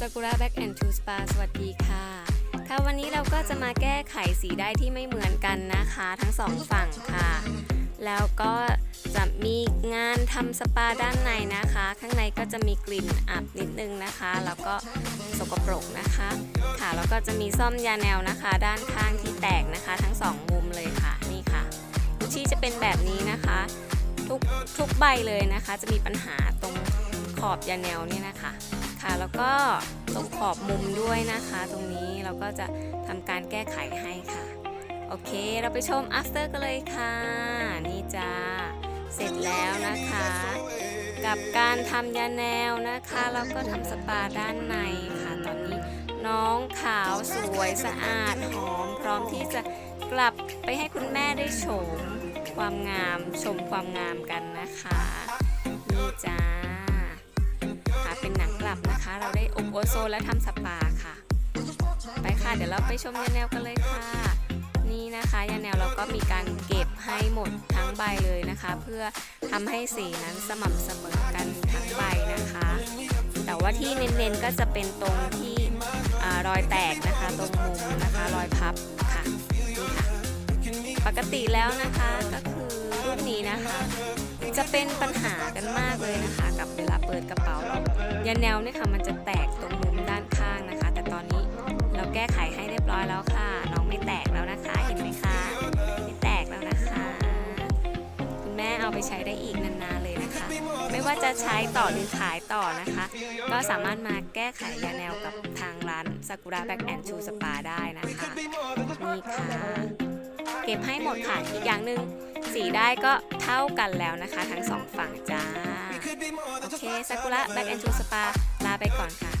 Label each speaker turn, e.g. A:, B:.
A: ซากุระแบ็กแอนด์ทูสปาสวัสดีค่ะ ค่ะวันนี้เราก็จะมาแก้ไขสีได้ที่ไม่เหมือนกันนะคะ ทั้งสองฝั่งค่ะ แล้วก็จะมีงานทำสปาด้านในนะคะ ข้างในก็จะมีกลิ่นอับนิดนึงนะคะ แล้วก็สกปรกนะคะ ค่ะแล้วก็จะมีซ่อมยาแนวนะคะ ด้านข้างที่แตกนะคะ ทั้งสองมุมเลยค่ะนี่ค่ะกุชชี่จะเป็นแบบนี้นะคะ ทุกทุกใบเลยนะคะ จะมีปัญหาตรงขอบยาแนวเนี่ยนะคะ ค่ะ แล้วก็ตรงขอบมุมด้วยนะคะ ตรงนี้เราก็จะทำการแก้ไขให้ค่ะ โอเค เราไปชม after กันเลยค่ะ นี่จ้า เสร็จแล้วนะคะ กับการทำยาแนวนะคะ แล้วก็ทำสปาด้านในค่ะ ตอนนี้น้องขาวสวยสะอาดหอม พร้อมที่จะกลับไปให้คุณแม่ได้ชมความงามชมความงามกันนะคะ นี่จ้า เราได้อบโอโซนและทำสปาค่ะ ไปค่ะเดี๋ยวเราไปชมยาแนวกันเลยค่ะ นี่นะคะยาแนวเราก็มีการเก็บให้หมดทั้งใบเลยนะคะ เพื่อทำให้สีนั้นสม่ำเสมอกันทั้งใบนะคะ แต่ว่าที่เน้นๆก็จะเป็นตรงที่อรอยแตกนะคะ ตรงมุมนะคะรอยพับค่ะนี่ค่ะ ปกติแล้วนะคะก็คือรุ่นนี้นะคะ จะเป็นปัญหากันมากเลยนะคะ กับเวลาเปิดกระเป๋า เราแนวเนี่ยค่ะมันจะแตกตรงมุมด้านข้างนะคะ แต่ตอนนี้เราแก้ไขให้เรียบร้อยแล้วค่ะ น้องไม่แตกแล้วนะคะ เห็นไหมคะไม่แตกแล้วนะคะ คุณแม่เอาไปใช้ได้อีกนานๆเลยนะคะ ไม่ว่าจะใช้ต่อหรือขายต่อนะคะ ก็สามารถมาแก้ไขยาแนวกับทางร้านซากุระแบ็กแอนด์ชูสปาได้นะคะนี่ค่ะเก็บให้หมดค่ะอีกอย่างหนึ่งสีได้ก็เท่ากันแล้วนะคะ ทั้งสองฝั่งจ้า เคซากุระแบ็กแอนด์ชูสปาลาไปก่อนค่ะ